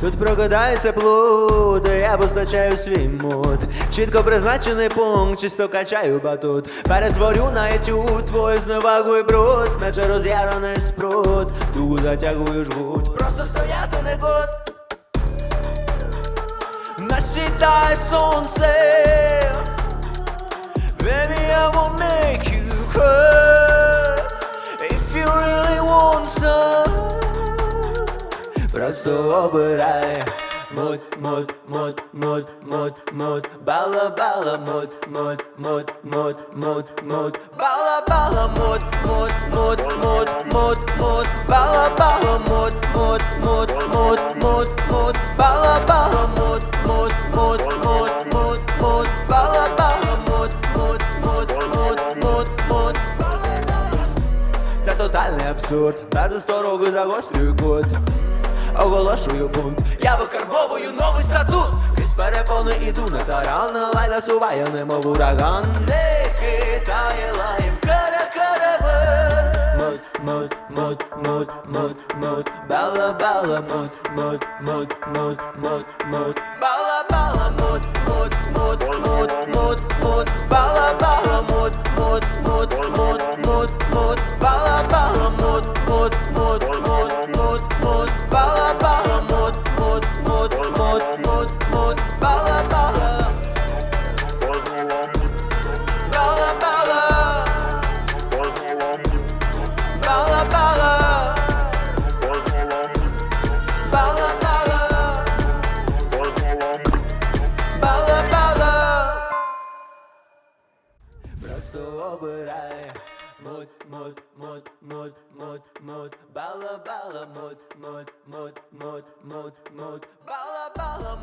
Тут прокидається плут, я постачаю свій мут. Чітко призначений пункт, чисто качаю батут. Перетворю на етюд твою зневагу і бруд, наче роз'ярений спрут. Ту затягую жгут, просто стояти не год. Насідає сонце. Просто обирай Мут, мут, мут, мут, мут, мут Бала, бала, мут, мут, мут, мут, мут, мут Бала, бала, мут, мут, мут, мут, мут, мут Бала, бала, мут, мут, мут, мут, мут, мут Бала, бала, мут, мут, мут, мут, мут, мут Бала, бала, мут, мут, мут, мут, мут, мут Це тотальний абсурд Та за сто років загострюю кут Оголошую бунт. Я викарбовую новий статут. Крізь перепони іду на таран Лай насуває, немов ураган. Не кидає лаєм кара караван Мод, мод, мод, мод, мод, мод, Бала, бала, мод, мод, мод, мод, мод, мод, Бала, бала, мут, мут, мут, мут Бала, бала Бала, бала Бала, бала Бала, бала Бала, бала Просто обирай Мут, мут, мут, мут, мут, мут Бала, бала, мут, мут, мут, мут, мут, мут Бала, бала,